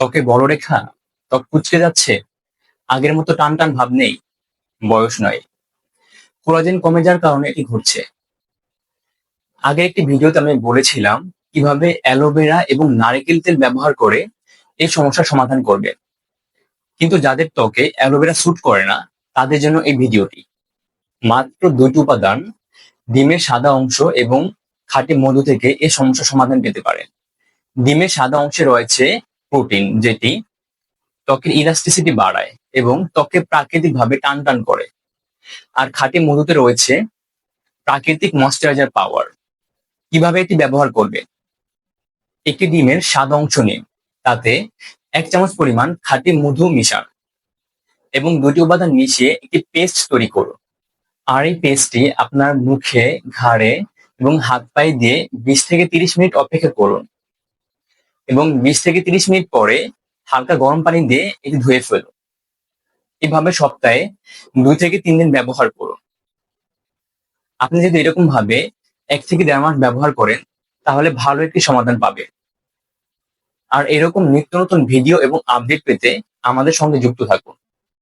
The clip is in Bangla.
ত্বকে বড়রেখা ত্বক কুচকে যাচ্ছে, আগের মতো টান টান ভাব নেই, বয়স নয়। কোলাজেন কমে যাওয়ার কারণে এটি ঘটছে। আগে একটি ভিডিওতে আমি বলেছিলাম কীভাবে অ্যালোভেরা এবং নারকেল তেল ব্যবহার করে এই সমস্যার সমাধান করবে। কিন্তু যাদের ত্বকে অ্যালোভেরা স্যুট করে না, তাদের জন্য এই ভিডিওটি। মাত্র দুটি উপাদান, ডিমের সাদা অংশ এবং খাঁটি মধু থেকে এই সমস্যার সমাধান পেতে পারেন ডিমের সাদা অংশে রয়েছে প্রোটিন যেটি ত্বকের ইলাস্টিসিটি বাড়ায় এবং ত্বকে প্রাকৃতিকভাবে টান টান করে। আর খাঁটি মধুতে রয়েছে প্রাকৃতিক ময়শ্চারাইজার পাওয়ার কীভাবে এটি ব্যবহার করবে? একটি ডিমের স্বাদ অংশ নিন, তাতে এক চামচ পরিমাণ খাঁটি মধু মিশান এবং দুটি উপাদান মিশিয়ে একটি পেস্ট তৈরি করুন। আর এই পেস্টটি আপনার মুখে, ঘাড়ে এবং হাত পায়ে দিয়ে বিশ থেকে তিরিশ মিনিট অপেক্ষা করুন। এবং বিশ থেকে তিরিশ মিনিট পরে হালকা গরম পানি দিয়ে এটি ধুয়ে ফেলুন এভাবে সপ্তাহে দুই থেকে তিন দিন ব্যবহার করুন আপনি যদি এরকম ভাবে এক থেকে দেড় মাস ব্যবহার করেন, তাহলে ভালো একটি সমাধান পাবে। আর এরকম নিত্য নতুন ভিডিও এবং আপডেট পেতে আমাদের সঙ্গে যুক্ত থাকুন।